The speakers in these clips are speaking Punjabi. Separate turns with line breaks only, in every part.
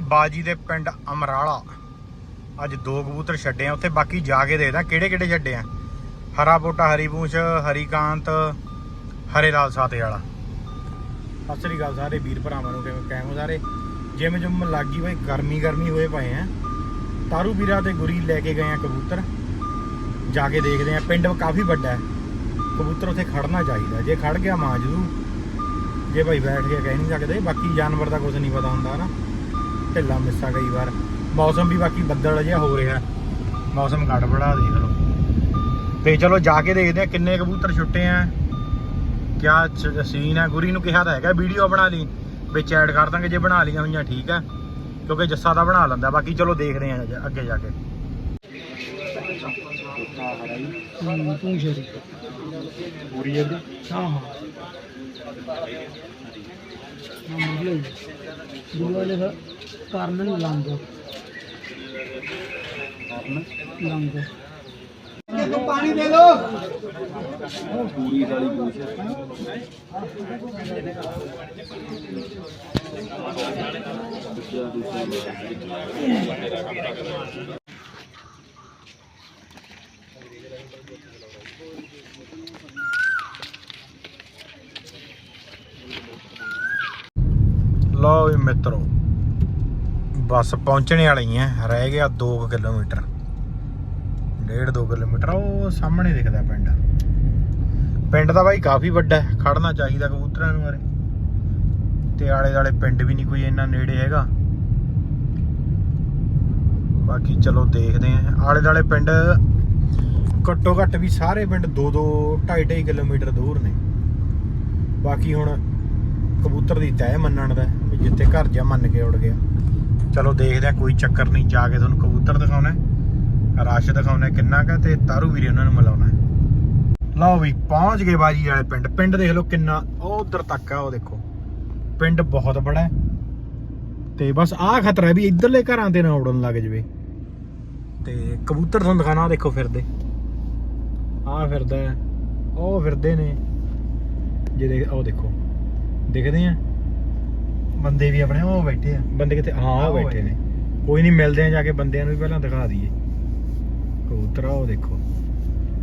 ਬਾਜੀ ਦੇ ਪਿੰਡ ਅਮਰਾਲਾ। ਅੱਜ ਦੋ ਕਬੂਤਰ ਛੱਡੇ ਆ, ਉੱਥੇ ਬਾਕੀ ਜਾ ਕੇ ਦੇਖਦਾ ਕਿਹੜੇ ਕਿਹੜੇ ਛੱਡੇ ਆ। ਹਰਾ ਪੋਟਾ ਹਰੀ ਪੂੰਛ ਹਰੀਕਾਂਤ ਹਰੇ ਲਾਲ ਸਾਤੇ ਵਾਲਾ। ਸਤਿ ਸ੍ਰੀ ਅਕਾਲ ਸਾਰੇ ਵੀਰ ਭਰਾਵਾਂ ਨੂੰ, ਕਿਵੇਂ ਕਾਇਮ ਸਾਰੇ? ਜਿਵੇਂ ਜਿਵੇਂ ਲੱਗੀ ਬਈ ਗਰਮੀ ਗਰਮੀ ਹੋਏ ਪਏ ਆ। ਤਾਰੂ ਵੀਰਾ ਤੇ ਗੁਰੀ ਲੈ ਕੇ ਗਏ ਆ ਕਬੂਤਰ। ਜਾ ਕੇ ਦੇਖਦੇ ਆ, ਪਿੰਡ ਕਾਫੀ ਵੱਡਾ ਹੈ। ਕਬੂਤਰ ਉੱਥੇ ਖੜਨਾ ਚਾਹੀਦਾ, ਜੇ ਖੜ ਗਿਆ ਮਾਂ ਜੂ ਜੇ ਭਾਈ ਬੈਠ ਗਿਆ, ਕਹਿ ਨਹੀਂ ਸਕਦੇ, ਬਾਕੀ ਜਾਨਵਰ ਦਾ ਕੁਝ ਨਹੀਂ ਪਤਾ ਹੁੰਦਾ ਨਾ। ਢਿੱਲਾ ਮਿੱਸਾ ਕਈ ਵਾਰ। ਮੌਸਮ ਵੀ ਬਾਕੀ ਬੱਦਲ ਜਿਹਾ ਹੋ ਰਿਹਾ। ਮੌਸਮ ਗੜਬੜਾ ਦੇਖ ਲਓ। ਤੇ ਚਲੋ ਜਾ ਕੇ ਦੇਖਦੇ ਆ ਕਿੰਨੇ ਕਬੂਤਰ ਛੁੱਟੇ ਆ। ਕਿਆ ਸੀਨ ਹੈ ਗੁਰੀ ਨੂੰ ਕਿਹਾ ਤਾਂ ਹੈਗਾ ਵੀਡੀਓ ਬਣਾ ਲਈ। ਵਿੱਚ ਐਡ ਕਰ ਦਾਂਗੇ ਜੇ ਬਣਾ ਲਈਆਂ ਹੋਈਆਂ ਠੀਕ ਆ। ਕਿਉਂਕਿ ਜੱਸਾ ਦਾ ਬਣਾ ਲੈਂਦਾ। ਬਾਕੀ ਚਲੋ ਦੇਖਦੇ ਆ ਅੱਗੇ ਜਾ ਕੇ। ਪੂਰੀ
ਹਾਂ ਹਾਂ। ਨਾ ਮੁਰਲੇ ਦੁਆਲੇ ਦਾ ਕਾਰਨ ਲੰਗ ਲੰਗ ਪਾਣੀ ਦੇ ਦੋ।
ਲਓ ਵੀ ਮਿੱਤਰੋ ਬਸ ਪਹੁੰਚਣੇ ਵਾਲੀ ਐ, ਰਹਿ ਗਿਆ 2 ਕਿਲੋਮੀਟਰ। ਡੇਢ 2 ਕਿਲੋਮੀਟਰ, ਉਹ ਸਾਹਮਣੇ ਦਿਖਦਾ ਪਿੰਡ। ਪਿੰਡ ਦਾ ਬਾਈ ਕਾਫੀ ਵੱਡਾ ਹੈ ਖੜਨਾ ਚਾਹੀਦਾ ਕਬੂਤਰਾਂ ਨੂੰ ਬਾਰੇ। ਤੇ ਆਲੇ ਦਾਲੇ ਪਿੰਡ ਵੀ ਨਹੀਂ ਕੋਈ ਇੰਨਾ ਨੇੜੇ ਹੈਗਾ। ਬਾਕੀ ਚਲੋ ਦੇਖਦੇ ਆਂ। ਆਲੇ ਦਾਲੇ ਪਿੰਡ ਘੱਟੋ ਘੱਟ ਵੀ ਸਾਰੇ ਪਿੰਡ 2 2 2.5 2.5 ਕਿਲੋਮੀਟਰ ਦੂਰ ਨੇ। ਬਾਕੀ ਹੁਣ ਕਬੂਤਰ ਦੀ ਤੈਅ ਮੰਨਣ ਦਾ ਵੀ ਜਿੱਥੇ ਘਰ ਜਾ ਮੰਨ ਕੇ ਉੜ ਗਿਆ। ਚਲੋ ਦੇਖਦੇ ਆ ਕੋਈ ਚੱਕਰ ਨਹੀਂ, ਜਾ ਕੇ ਤੁਹਾਨੂੰ ਕਬੂਤਰ ਦਿਖਾਉਣਾ ਰਸ਼ ਦਿਖਾਉਣਾ ਕਿੰਨਾ ਕਾ ਤੇ ਤਾਰੂ ਵੀਰੇ ਉਹਨਾਂ ਨੂੰ ਮਿਲਾਉਣਾ ਲਓ ਵੀ, ਪਹੁੰਚ ਗਏ ਬਾਜੀ ਵਾਲੇ ਪਿੰਡ। ਪਿੰਡ ਦੇਖ ਲਓ ਕਿੰਨਾ ਉਹ ਉਧਰ ਤੱਕ ਆ, ਉਹ ਦੇਖੋ। ਪਿੰਡ ਬਹੁਤ ਬੜਾ ਹੈ। ਤੇ ਬਸ ਆਹ ਖਤਰਾ ਵੀ ਇਧਰਲੇ ਘਰਾਂ ਤੇ ਨਾ ਉੜਨ ਲੱਗ ਜਵੇ। ਤੇ ਕਬੂਤਰ ਤੁਹਾਨੂੰ ਦਿਖਾਣਾ ਦੇਖੋ ਫਿਰਦੇ। ਆਹ ਫਿਰਦਾ ਉਹ ਫਿਰਦੇ ਨੇ। ਜਿਹਦੇ ਉਹ ਦੇਖੋ। ਦਿਖਦੇ ਆ ਬੰਦੇ ਵੀ ਆਪਣੇ ਉਹ ਬੈਠੇ ਆ। ਬੰਦੇ ਕਿੱਥੇ? ਹਾਂ ਉਹ ਬੈਠੇ ਨੇ। ਕੋਈ ਨਹੀਂ ਮਿਲਦੇ ਆ ਜਾ ਕੇ ਬੰਦਿਆਂ ਨੂੰ ਵੀ ਪਹਿਲਾਂ ਦਿਖਾ ਦਈਏ। ਕਬੂਤਰ ਆ ਉਹ ਦੇਖੋ।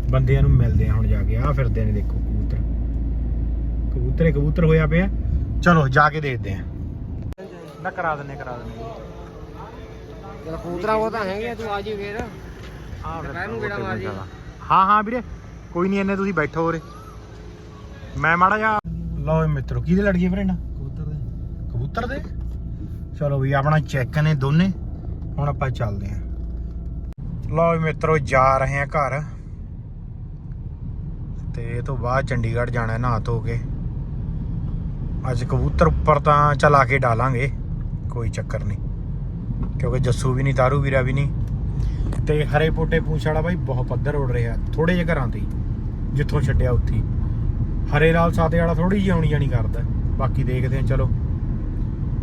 ਬੰਦਿਆਂ ਨੂੰ ਮਿਲਦੇ ਆ ਹੁਣ ਜਾ ਕੇ। ਆ ਫਿਰਦੇ ਨੇ ਦੇਖੋ ਕਬੂਤਰ। ਕਬੂਤਰੇ ਕਬੂਤਰ ਹੋਇਆ ਪਿਆ। ਚਲੋ ਜਾ ਕੇ ਦੇਖਦੇ ਆ। ਨਾ ਕਰਾ ਦਿੰਨੇ ਕਰਾ ਦਿੰਨੇ।
ਚਲ ਕੂਤਰਾ ਉਹ ਤਾਂ ਹੈਗੇ ਤੂੰ ਆ ਜੀ ਫੇਰ।
ਆ
ਦੁਪਹਿਰ ਨੂੰ ਗੇੜਾ ਮਾਰ ਜੀ।
ਹਾਂ ਹਾਂ ਵੀਰੇ। ਕੋਈ ਨਹੀਂ ਇੰਨੇ ਤੁਸੀਂ ਬੈਠੋ ਉਰੇ। ਮੈਂ ਮਾੜਾ ਜਾ ਲਓ ਮਿੱਤਰੋ ਕਿਹਦੇ ਲੜ ਗਏ ਫਰੈਂਡ
ਕਬੂਤਰ ਦੇ
ਕਬੂਤਰ ਚਲੋ ਵੀ ਆਪਣਾ ਚੈੱਕ ਨੇ ਦੋਨੇ। ਹੁਣ ਆਪਾਂ ਚੱਲਦੇ ਆਂ ਲਓ ਮਿੱਤਰੋ, ਜਾ ਰਹੇ ਆਂ ਘਰ। ਤੇ ਇਹ ਤੋਂ ਬਾਅਦ ਚੰਡੀਗੜ੍ਹ ਜਾਣਾ, ਨਹਾ ਧੋ ਕੇ। ਅੱਜ ਕਬੂਤਰ ਉੱਪਰ ਤਾਂ ਚਲਾ ਕੇ ਡਾਲਾਂਗੇ। ਕੋਈ ਚੱਕਰ ਨਹੀਂ। ਕਿਉਂਕਿ ਜੱਸੂ ਵੀ ਨਹੀਂ, ਤਾਰੂ ਵੀਰਾ ਵੀ ਨਹੀਂ। ਤੇ ਹਰੇ ਪੋਟੇ ਪੂਛ ਵਾਲਾ ਬਾਈ ਬਹੁਤ ਪੱਧਰ ਉੱਡ ਰਿਹਾ। ਥੋੜੇ ਜਿਹੇ ਘਰਾਂ ਤੇ ਜਿੱਥੋਂ ਛੱਡਿਆ ਉੱਥੇ ਹਰੇ ਲਾਲ ਸਾਦੇ ਵਾਲਾ ਥੋੜੀ ਜਿਹੀ ਆਉਣੀ ਜਾਣੀ ਕਰਦਾ। ਬਾਕੀ ਦੇਖਦੇ ਹਾਂ, ਚਲੋ।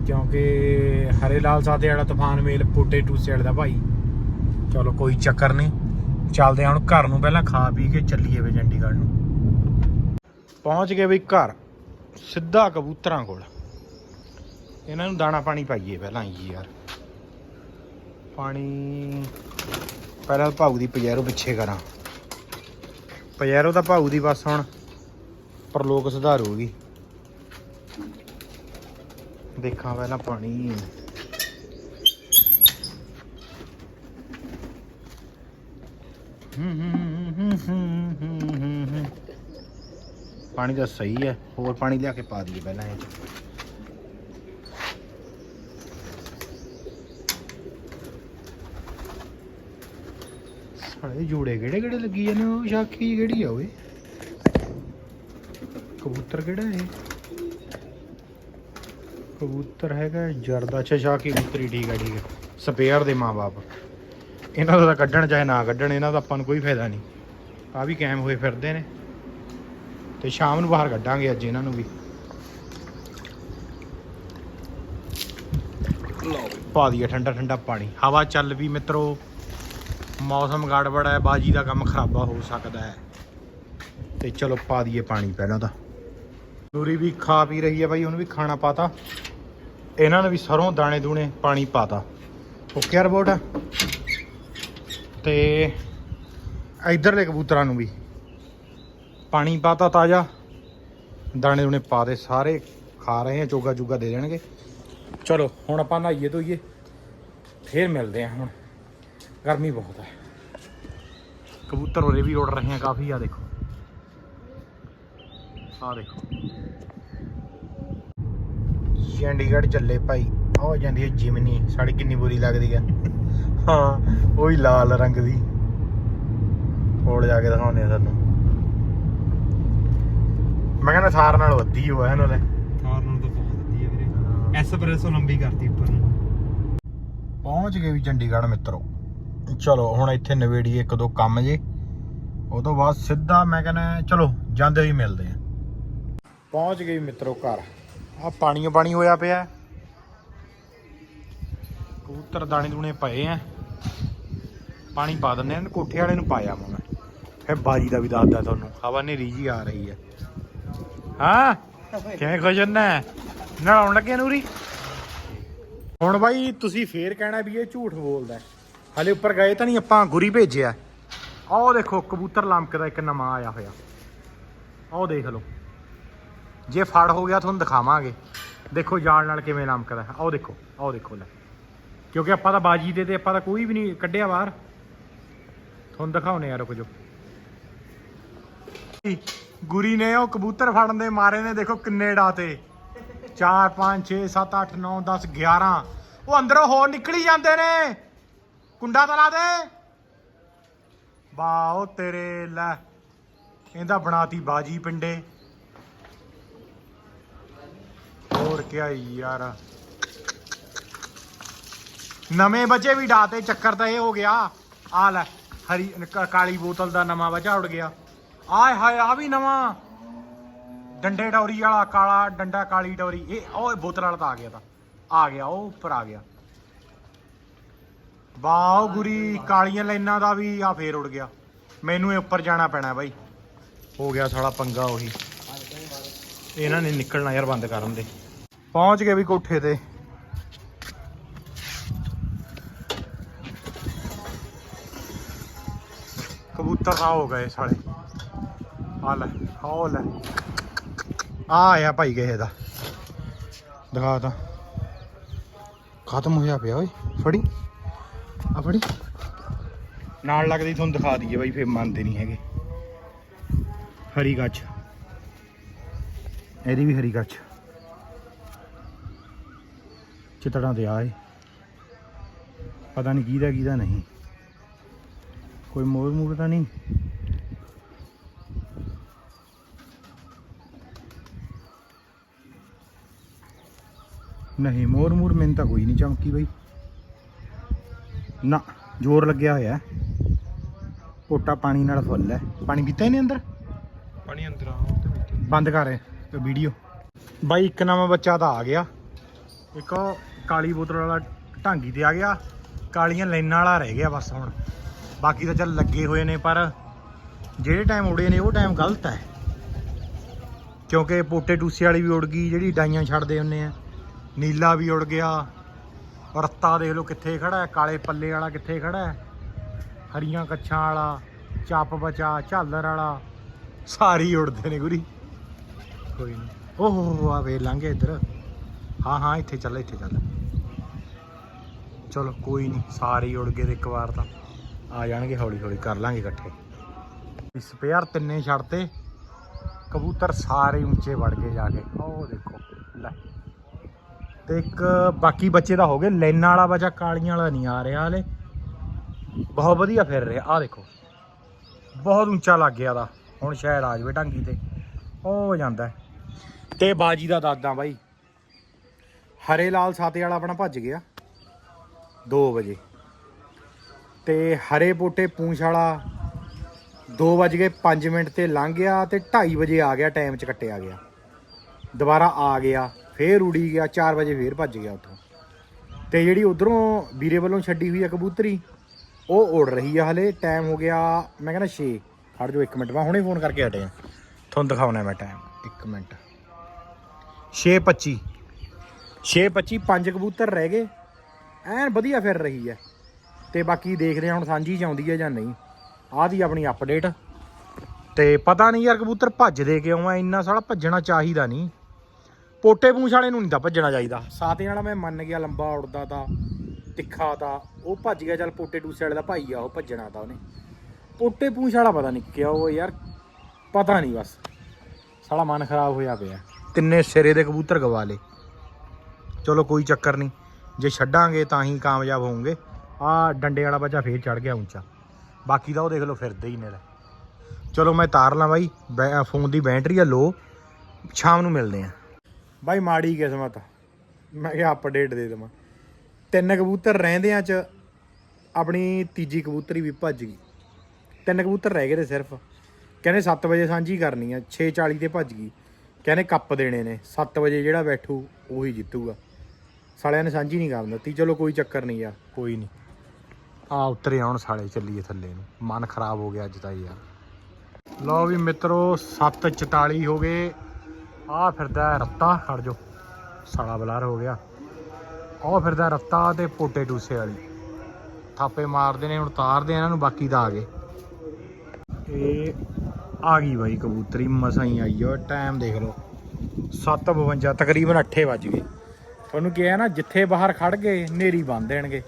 ਕਿਉਂਕਿ ਹਰੇ ਲਾਲ ਸਾਦੇ ਵਾਲਾ ਤੂਫਾਨ ਮੇਲ ਪੋਟੇ ਟੂਸੇ ਵਾਲੇ ਦਾ ਭਾਈ। ਚਲੋ ਕੋਈ ਚੱਕਰ ਨਹੀਂ। ਚੱਲਦੇ ਹਾਂ ਹੁਣ ਘਰ ਨੂੰ ਪਹਿਲਾਂ ਖਾ ਪੀ ਕੇ ਚੱਲੀਏ ਵੇ ਚੰਡੀਗੜ੍ਹ ਨੂੰ। ਪਹੁੰਚ ਗਏ ਬਈ ਘਰ। ਸਿੱਧਾ ਕਬੂਤਰਾਂ ਕੋਲ। ਇਹਨਾਂ ਨੂੰ ਦਾਣਾ ਪਾਣੀ ਪਾਈਏ ਪਹਿਲਾਂ ਜੀ ਯਾਰ। ਪਾਣੀ ਪਹਿਲਾਂ ਭਾਊ ਦੀ ਪਜੈਰੋ ਪਿੱਛੇ ਕਰਾਂ। ਪਜੈਰੋ ਤਾਂ ਭਾਊ ਦੀ ਬਸ ਹੁਣ। ਪਰਲੋਕ ਸੁਧਾਰੂਗੀ। ਦੇਖਾਂ ਪਹਿਲਾਂ ਪਾਣੀ। ਪਾਣੀ ਤਾਂ ਸਹੀ ਹੈ, ਹੋਰ ਪਾਣੀ ਲਿਆ ਕੇ ਪਾ ਦਈਏ ਪਹਿਲਾਂ ਇਹ 'ਚ। ਸਾਲੇ ਜੋੜੇ ਕਿਹੜੇ ਕਿਹੜੇ ਲੱਗੀ ਜਾਂਦੇ ਉਹ ਸ਼ਾਖੀ ਕਿਹੜੀ ਆ ਓਏ? ਕਬੂਤਰ ਕਿਹੜਾ ਹੈ ਕਬੂਤਰ ਹੈਗਾ ਜਰਦਾ ਅੱਛਾ ਸ਼ਾਖੀ ਕਬੂਤਰੀ ਠੀਕ ਹੈ ਠੀਕ ਹੈ ਸਪੇਅਰ ਦੇ ਮਾਪੇ ਇਹਨਾਂ ਦਾ ਤਾਂ ਕੱਢਣ ਚਾਹੇ ਨਾ ਕੱਢਣ ਇਹਨਾਂ ਦਾ ਆਪਾਂ ਨੂੰ ਕੋਈ ਫਾਇਦਾ ਨਹੀਂ। ਆ ਵੀ ਕਾਇਮ ਹੋਏ ਫਿਰਦੇ ਨੇ। ਤੇ ਸ਼ਾਮ ਨੂੰ ਬਾਹਰ ਕੱਢਾਂਗੇ ਅੱਜ ਇਹਨਾਂ ਨੂੰ ਵੀ। ਪਾ ਦਈਏ ਠੰਡਾ ਠੰਡਾ ਪਾਣੀ। ਹਵਾ ਚੱਲ ਵੀ ਮਿੱਤਰੋ ਮੌਸਮ ਗੜਬੜ ਹੈ ਬਾਜੀ ਦਾ ਕੰਮ ਖਰਾਬਾ ਹੋ ਸਕਦਾ ਹੈ। ਤੇ ਚਲੋ ਪਾ ਦਈਏ ਪਾਣੀ ਪਹਿਲਾਂ ਤਾਂ। ਨੂਰੀ ਵੀ ਖਾ ਪੀ ਰਹੀ ਹੈ ਬਾਈ ਉਹਨੂੰ ਵੀ ਖਾਣਾ ਪਾਤਾ। ਇਹਨਾਂ ਨੇ ਵੀ ਸਰੋਂ ਦਾਣੇ ਦੂਣੇ ਪਾਣੀ ਪਾਤਾ। Okay report. ਤੇ ਇਧਰਲੇ ਕਬੂਤਰਾਂ ਨੂੰ ਵੀ। ਪਾਣੀ ਪਾਤਾ ਤਾਜ਼ਾ। ਦਾਣੇ ਦੂਣੇ ਪਾ ਦੇ ਸਾਰੇ ਖਾ ਰਹੇ ਆ ਚੋਗਾ ਚੁਗਾ ਦੇ ਦੇਣਗੇ। ਚਲੋ ਹੁਣ ਆਪਾਂ ਨਹਾਈਏ ਧੋਈਏ। ਫੇਰ ਮਿਲਦੇ ਆ ਹੁਣ। ਗਰਮੀ ਬਹੁਤ ਹੈ ਕਬੂਤਰ ਉਰੇ ਵੀ ਉੜ ਰਹੇ ਆ ਕਾਫੀ ਆ ਦੇਖੋ। ਆ ਦੇਖੋ। ਚੰਡੀਗੜ੍ਹ ਚੱਲੇ ਭਾਈ। ਆ ਜਾਂਦੀ ਹੈ ਜਿਮਨੀ ਸਾਡੀ ਕਿੰਨੀ ਬੁਰੀ ਲੱਗਦੀ ਹੈ ਹਾਂ ਉਹੀ ਲਾਲ ਰੰਗ ਦੀ। ਕੋਲ ਜਾ ਕੇ ਦਿਖਾਉਂਦੇ ਆ ਤੁਹਾਨੂੰ। ਮੈਂ ਕਹਿੰਦਾ ਥਾਰ ਨਾਲ ਵੱਧੀ ਹੋਇਆ ਇਹਨਾਂ ਨੇ
ਕਾਰ ਨਾਲ ਤਾਂ ਬਹੁਤ ਵਧੀਆ ਵੀਰੇ। ਐਸਪ੍ਰੈਸੋ ਲੰਬੀ ਕਰਤੀ ਉੱਪਰ ਨੂੰ।
ਪਹੁੰਚ ਗਏ ਵੀ ਚੰਡੀਗੜ੍ਹ ਮਿੱਤਰੋ। ਚਲੋ ਹੁਣ ਇੱਥੇ ਨਵੇੜੀ ਇੱਕ ਦੋ ਕੰਮ ਜੇ। ਉਹ ਤੋਂ ਬਾਅਦ ਸਿੱਧਾ ਮੈਂ ਕਹਿੰਦਾ ਚਲੋ ਜਾਂਦੇ ਹੀ ਮਿਲਦੇ ਆ। ਪਹੁੰਚ ਗਏ ਮਿੱਤਰੋ ਘਰ। ਆ ਪਾਣੀ ਪਾਣੀ ਹੋਇਆ ਪਿਆ। ਕਬੂਤਰ ਦਾਣੇ ਦੂਣੇ ਪਏ ਆ ਪਾਣੀ ਪਾ ਦਿੰਦੇ ਆ ਕੋਠੇ ਵਾਲੇ ਨੂੰ ਪਾਇਆ ਮੈਂ। ਫਿਰ ਬਾਜੀ ਦਾ ਵੀ ਦੱਸਦਾ ਤੁਹਾਨੂੰ, ਹਵਾ ਨੇ ਰੀਜੀ ਆ ਰਹੀ ਹੈ ਹਾਂ? ਕਿਵੇਂ ਖੁਸ਼ ਹੁੰਨਾ ਨਲਾਉਣ ਲੱਗੇ ਨੂਰੀ? ਹੁਣ ਬਾਈ, ਤੁਸੀਂ ਫੇਰ ਕਹਿਣਾ ਵੀ ਇਹ ਝੂਠ ਬੋਲਦਾ ਹੈ। ਹਲੇ ਉੱਪਰ ਗਏ ਤਾਂ ਨਹੀਂ, ਆਪਾਂ ਗੁਰੀ ਭੇਜਿਆ। ਆਹ ਦੇਖੋ, ਕਬੂਤਰ ਲਮਕਦਾ ਇੱਕ ਨਵਾਂ ਆਇਆ ਹੋਇਆ। ਆਹ ਦੇਖ ਲਓ। ਜੇ ਫੜ ਹੋ ਗਿਆ ਤੁਹਾਨੂੰ ਦਿਖਾਵਾਂਗੇ। ਦੇਖੋ ਜਾਲ ਨਾਲ ਕਿਵੇਂ ਲੰਮਕਦਾ ਆਓ ਦੇਖੋ ਆਓ ਦੇਖੋ ਲੈ। ਕਿਉਂਕਿ ਆਪਾਂ ਤਾਂ ਬਾਜੀ ਦੇ ਤੇ ਆਪਾਂ ਤਾਂ ਕੋਈ ਵੀ ਨਹੀਂ ਕੱਢਿਆ ਬਾਹਰ। ਤੁਹਾਨੂੰ ਦਿਖਾਉਨੇ ਆ ਰੁਕ ਜਾਓ। ਗੁਰੀ ਨੇ ਉਹ ਕਬੂਤਰ ਫੜਨ ਦੇ ਮਾਰੇ ਨੇ, ਦੇਖੋ ਕਿੰਨੇ ਡਾਤੇ 4 5 6 7 8 9 10 11 ਉਹ ਅੰਦਰੋਂ ਹੋਰ ਨਿਕਲੀ ਜਾਂਦੇ ਨੇ। ਕੁੰਡਾ ਤਾਂ ਲਾ ਦੇ। ਵਾਓ ਤੇਰੇ ਲੈ। ਇਹਦਾ ਬਣਾਤੀ ਬਾਜੀ ਪਿੰਡੇ। ਹੋਰ ਕਿਆ ਯਾਰ। ਨਵੇਂ ਬੱਚੇ ਵੀ ਡਾਤੇ, ਚੱਕਰ ਤਾਂ ਇਹ ਹੋ ਗਿਆ। ਆ ਲੈ, ਹਰੀ, ਕ- ਕਾਲੀ ਬੋਤਲ ਦਾ ਨਵਾਂ ਬੱਚਾ ਉੜ ਗਿਆ। ਆਏ ਹਾਏ ਆ ਵੀ ਨਵਾਂ। ਡੰਡੇ ਡੌਰੀ ਵਾਲਾ, ਕਾਲਾ ਡੰਡਾ, ਕਾਲੀ ਡੌਰੀ। ਇਹ, ਉਹ ਬੋਤਲ ਵਾਲਾ ਤਾਂ ਆ ਗਿਆ ਤਾਂ। ਆ ਗਿਆ, ਉਹ ਉੱਪਰ ਆ ਗਿਆ। ਵਾਓ ਗੁਰੀ, ਕਾਲੀਆਂ ਲਾਈਨਾਂ ਦਾ ਵੀ ਆ ਫੇਰ ਉੜ ਗਿਆ। ਮੈਨੂੰ ਇਹ ਉੱਪਰ ਜਾਣਾ ਪੈਣਾ ਬਾਈ। ਹੋ ਗਿਆ ਸਾਲਾ ਪੰਗਾ ਉਹੀ। ਇਹਨਾਂ ਨੇ ਨਿਕਲਣਾ ਯਾਰ ਬੰਦ ਕਰਨ ਦੇ। ਪਹੁੰਚ ਗਏ ਵੀ ਕੋਠੇ ਤੇ। ਕਬੂਤਰ ਆ ਹੋ ਗਏ ਸਾਲੇ। ਆ ਲੈ, ਆਹ ਲੈ। ਆ ਆਇਆ ਭਾਈ ਕਿਸੇ ਦਾ। ਦਿਖਾ ਤਾ। ਖਤਮ ਹੋਇਆ ਪਿਆ ਓਏ। ਫੜੀ। ਆ ਫੜੀ। ਨਾਲ ਲੱਗਦੀ ਤੁਹਾਨੂੰ ਦਿਖਾ ਦਈਏ ਬਾਈ, ਫੇਰ ਮੰਨਦੇ ਨਹੀਂ ਹੈਗੇ। ਹਰੀ ਗੱਛ ਇਹਦੀ ਵੀ ਹਰੀ ਗੱਛ ਚਿਤੜਾਂ ਤੇ ਆਏ। ਪਤਾ ਨਹੀਂ ਕਿਹਦਾ ਕਿਹਦਾ ਨਹੀਂ। ਕੋਈ ਮੋਰ ਮੂਰ ਤਾਂ ਨਹੀਂ। ਨਹੀਂ ਮੋਰ ਮੂਰ ਮੈਨੂੰ ਤਾਂ ਕੋਈ ਨਹੀਂ ਚਮਕੀ ਬਈ। ਨਾ ਜ਼ੋਰ ਲੱਗਿਆ ਹੋਇਆ। ਪੋਟਾ ਪਾਣੀ ਨਾਲ ਫੁੱਲ ਹੈ। ਪਾਣੀ ਪੀਤਾ ਨਹੀਂ ਅੰਦਰ?
ਪਾਣੀ ਅੰਦਰ ਆ ਉਹ ਤੇ ਬੈਠੇ।
ਬੰਦ ਕਰ ਵੀਡੀਓ। ਬਾਈ ਇੱਕ ਨਵਾਂ ਬੱਚਾ ਤਾਂ ਆ ਗਿਆ। ਇੱਕ ਉਹ ਕਾਲੀ ਬੋਤਲ ਵਾਲਾ ਢਾਂਗੀ ਤੇ ਆ ਗਿਆ। ਕਾਲੀਆਂ ਲਾਈਨਾਂ ਵਾਲਾ ਰਹਿ ਗਿਆ ਬਸ ਹੁਣ। ਬਾਕੀ ਤਾਂ ਚੱਲ ਲੱਗੇ ਹੋਏ ਨੇ, ਪਰ ਜਿਹੜੇ ਟਾਈਮ ਉੜੇ ਨੇ, ਉਹ ਟਾਈਮ ਗਲਤ ਹੈ। ਕਿਉਂਕਿ ਪੋਟੇ ਟੂਸੇ ਵਾਲੀ ਵੀ ਉੜ ਗਈ, ਜਿਹੜੀ ਡਾਈਆਂ ਛੱਡਦੇ ਹੁੰਨੇ ਆ। ਨੀਲਾ ਵੀ ਉੜ ਗਿਆ। ਰੱਤਾ ਦੇਖ ਲਓ ਕਿੱਥੇ ਖੜਾ ਹੈ, ਕਾਲੇ ਪੱਲੇ ਵਾਲਾ ਕਿੱਥੇ ਖੜਾ ਹੈ। ਹਰੀਆਂ ਕੱਛਾਂ ਵਾਲਾ, ਚੱਪ ਬਚਾ ਝਾਲਰ ਵਾਲਾ, ਸਾਰੇ ਹੀ ਉੜਦੇ ਨੇ ਗੁਰੀ। ਕੋਈ ਨਹੀਂ ਓਹ ਹੋ ਆ ਵੇ ਲੰਘੇ ਇੱਧਰ। ਹਾਂ ਹਾਂ, ਇੱਥੇ ਚੱਲ ਇੱਥੇ ਚੱਲ। ਚਲੋ, ਕੋਈ ਨਹੀਂ ਸਾਰੇ ਹੀ ਉੜ ਗਏ ਤੇ ਇੱਕ ਵਾਰ ਤਾਂ ਆ ਜਾਣਗੇ, ਹੌਲੀ ਹੌਲੀ ਕਰ ਲਾਂਗੇ ਇਕੱਠੇ। ਸਪੇਅਰ ਤਿੰਨੇ ਛੱਡਤੇ ਕਬੂਤਰ ਸਾਰੇ ਉੱਚੇ ਵੜ ਗਏ ਜਾ ਕੇ। ਉਹ ਦੇਖੋ, ਲੈ। ਤੇ ਇੱਕ ਬਾਕੀ ਬੱਚੇ ਦਾ ਹੋ ਗਏ ਲੈਨਾਂ ਵਾਲਾ ਬੱਚਾ ਕਾਲੀਆਂ ਵਾਲਾ ਨਹੀਂ ਆ ਰਿਹਾ ਹਲੇ। ਬਹੁਤ ਵਧੀਆ ਫਿਰ ਰਿਹਾ ਆ ਦੇਖੋ। ਬਹੁਤ ਉੱਚਾ ਲੱਗ ਗਿਆ ਦਾ, ਹੁਣ ਸ਼ਾਇਦ ਆ ਜਾਵੇ ਢਾਂਗੀ ਤੇ। ਉਹ ਜਾਂਦਾ। ਤੇ ਬਾਜੀ ਦਾ ਦਾਦਾ ਬਾਈ। ਹਰੇ ਲਾਲ ਸਾਤੇ ਵਾਲਾ ਆਪਣਾ ਭੱਜ ਗਿਆ। 2 ਵਜੇ। ਤੇ ਹਰੇ ਪੋਟੇ ਪੂੰਛ ਵਾਲਾ 2 ਵਜ ਗਏ 5 ਮਿੰਟ ਤੇ ਲੰਘ ਗਿਆ ਤੇ 2:30 ਵਜੇ ਆ ਗਿਆ ਟਾਈਮ 'ਚ ਕੱਟਿਆ ਗਿਆ। ਦੁਬਾਰਾ ਆ ਗਿਆ, ਫੇਰ ਉੜੀ ਗਿਆ 4 ਵਜੇ ਫੇਰ ਭੱਜ ਗਿਆ ਉੱਥੋਂ। ਤੇ ਜਿਹੜੀ ਉਧਰੋਂ ਵੀਰੇ ਵੱਲੋਂ ਛੱਡੀ ਹੋਈ ਆ ਕਬੂਤਰੀ, ਉਹ ਉੜ ਰਹੀ ਆ ਹਲੇ ਟਾਈਮ ਹੋ ਗਿਆ, ਮੈਂ ਕਹਿੰਦਾ 6 ਖੜ ਜਾਓ 1 ਮਿੰਟ, ਮੈਂ ਹੁਣੇ ਫੋਨ ਕਰਕੇ ਹਟਿਆ। ਤੁਹਾਨੂੰ ਦਿਖਾਉਣਾ ਮੈਂ ਟਾਈਮ 1 ਮਿੰਟ। 6:25 6 25 ਪੰਜ ਕਬੂਤਰ ਰਹਿ ਗਏ। ਐਨ ਵਧੀਆ ਫਿਰ ਰਹੀ ਹੈ। ਤੇ ਬਾਕੀ ਦੇਖਦੇ ਹਾਂ ਹੁਣ ਸਾਂਝੀ ਚ ਆਉਂਦੀ ਹੈ ਜਾਂ ਨਹੀਂ। ਆਹ ਦੀ ਆਪਣੀ ਅਪਡੇਟ ਤੇ ਪਤਾ ਨਹੀਂ ਯਾਰ ਕਬੂਤਰ ਭੱਜਦੇ ਕਿਉਂ ਆ, ਇੰਨਾ ਸਾਲਾ ਭੱਜਣਾ ਚਾਹੀਦਾ ਨਹੀਂ। ਪੋਟੇ ਪੂੰਛ ਵਾਲੇ ਨੂੰ ਨਹੀਂ ਤਾਂ ਭੱਜਣਾ ਚਾਹੀਦਾ। ਸਾਤੇ ਵਾਲਾ ਮੈਂ ਮੰਨ ਗਿਆ ਲੰਬਾ ਉੜਦਾ ਤਾਂ, ਤਿੱਖਾ ਤਾਂ, ਉਹ ਭੱਜ ਗਿਆ, ਚੱਲ ਪੋਟੇ ਟੂਸੇ ਵਾਲੇ ਦਾ ਭਾਈ ਆ, ਉਹ ਭੱਜਣਾ ਤਾਂ ਉਹਨੇ। ਪੋਟੇ ਪੂੰਛ ਵਾਲਾ ਪਤਾ ਨਹੀਂ ਕਿਉਂ ਉਹ ਯਾਰ, ਪਤਾ ਨਹੀਂ ਬਸ। ਸਾਲਾ ਮਨ ਖਰਾਬ ਹੋਇਆ ਪਿਆ। ਤਿੰਨੇ ਸਿਰੇ ਦੇ ਕਬੂਤਰ ਗਵਾ ਲਏ। ਚਲੋ ਕੋਈ ਚੱਕਰ ਨਹੀਂ। ਜੇ ਛੱਡਾਂਗੇ ਤਾਂ ਹੀ ਕਾਮਯਾਬ ਹੋਵਾਂਗੇ। ਆ ਡੰਡੇ ਵਾਲਾ ਬੱਚਾ ਫੇਰ ਚੜ ਗਿਆ ਉੱਚਾ। ਬਾਕੀ ਦਾ ਉਹ ਦੇਖ ਲਓ ਫਿਰਦੇ ਹੀ ਨੇ ਚਲੋ ਮੈਂ ਤਾਰ ਲਾਂ ਬਾਈ। ਬੈ- ਫੋਨ ਦੀ ਬੈਟਰੀ ਆ ਲੋ। ਸ਼ਾਮ ਨੂੰ ਮਿਲਦੇ ਆ। ਬਾਈ ਮਾੜੀ ਕਿਸਮਤ। ਮੈਂ ਕਿਹਾ ਅਪਡੇਟ ਦੇ ਦੇਵਾਂ। ਤਿੰਨ ਕਬੂਤਰ ਰਹਿੰਦਿਆਂ ਚ। ਆਪਣੀ ਤੀਜੀ ਕਬੂਤਰੀ ਵੀ ਭੱਜ ਗਈ। ਤਿੰਨ ਕਬੂਤਰ ਰਹਿ ਗਏ ਤੇ ਸਿਰਫ। ਕਹਿੰਦੇ 7 ਵਜੇ ਸਾਂਝੀ ਕਰਨੀ ਆ। 6:40 ਤੇ ਭੱਜ ਗਈ। ਕਹਿੰਦੇ ਕੱਪ ਦੇਣੇ ਨੇ। 7 ਵਜੇ ਜਿਹੜਾ ਬੈਠੂ, ਉਹੀ ਜਿੱਤੂਗਾ। ਸਾਲਿਆਂ ਨੇ ਸਾਂਝੀ ਨਹੀਂ ਕਰਨ ਦਿੱਤੀ। ਚਲੋ ਕੋਈ ਚੱਕਰ ਨਹੀਂ ਆ। ਕੋਈ ਨਹੀਂ। ਆ ਉਤਰੇ ਆਉਣ ਸਾਲੇ, ਚੱਲੀਏ ਥੱਲੇ ਨੂੰ। ਮਨ ਖਰਾਬ ਹੋ ਗਿਆ ਅੱਜ ਤਾਂ ਯਾਰ। ਲਓ ਵੀ ਮਿੱਤਰੋ 7:44 ਹੋ ਗਏ। ਆ ਫਿਰਦਾ ਰੱਤਾ, ਖੜ ਜੋ ਸਾਲਾ ਬਲਾਰ ਹੋ ਗਿਆ। ਉਹ ਫਿਰਦਾ ਰੱਤਾ ਤੇ ਪੋਟੇ ਟੂਸੇ ਵਾਲੀ। ਥਾਪੇ ਮਾਰਦੇ ਨੇ, ਹੁਣ ਤਾਰਦੇ ਆ ਇਹਨਾਂ ਨੂੰ, ਬਾਕੀ ਦਾ ਆ ਗਏ। ਇਹ ਆ ਗਈ ਬਾਈ ਕਬੂਤਰੀ, ਮਸਾਂ ਹੀ ਆਈ ਓ ਟਾਈਮ ਦੇਖ ਲਓ। 7:52 ਤਕਰੀਬਨ 8 ਵੱਜ ਗਏ। ਤੁਹਾਨੂੰ ਕਿਹਾ ਨਾ, ਜਿੱਥੇ ਬਾਹਰ ਖੜ ਗਏ ਨੇਰੀ ਬੰਨ ਦੇਣਗੇ।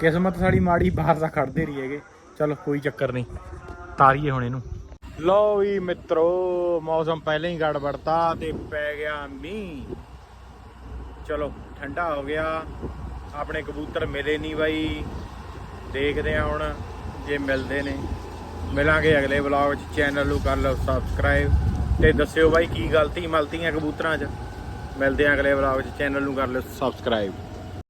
ਕਿਸਮਤ ਸਾਡੀ ਮਾੜੀ, ਬਾਹਰ ਦਾ ਖੜਦੇ ਰਹੀ ਹੈਗੇ। ਚਲੋ, ਕੋਈ ਚੱਕਰ ਨਹੀਂ। ਤਾਰੀਏ ਹੁਣ ਇਹਨੂੰ। ਲੋ ਵੀ ਮਿੱਤਰੋ, ਮੌਸਮ ਪਹਿਲਾਂ ਹੀ ਗੜਬੜਤਾ ਤੇ ਪੈ ਗਿਆ ਮੀਂਹ। ਚਲੋ, ਠੰਡਾ ਹੋ ਗਿਆ। ਆਪਣੇ ਕਬੂਤਰ ਮਿਲੇ ਨਹੀਂ ਬਾਈ। ਦੇਖਦੇ ਆ ਹੁਣ ਜੇ ਮਿਲਦੇ ਨੇ। ਮਿਲਾਂਗੇ ਅਗਲੇ ਵਲੌਗ 'ਚ। ਚੈਨਲ ਨੂੰ ਕਰ ਲਓ ਸਬਸਕ੍ਰਾਈਬ ਤੇ ਦੱਸਿਓ ਬਾਈ, ਕੀ ਗਲਤੀ ਮਲਤੀਆਂ ਕਬੂਤਰਾਂ 'ਚ। ਮਿਲਦੇ ਆ ਅਗਲੇ ਵਲੌਗ 'ਚ। ਚੈਨਲ ਨੂੰ ਕਰ ਲਿਓ ਸਬਸਕ੍ਰਾਈਬ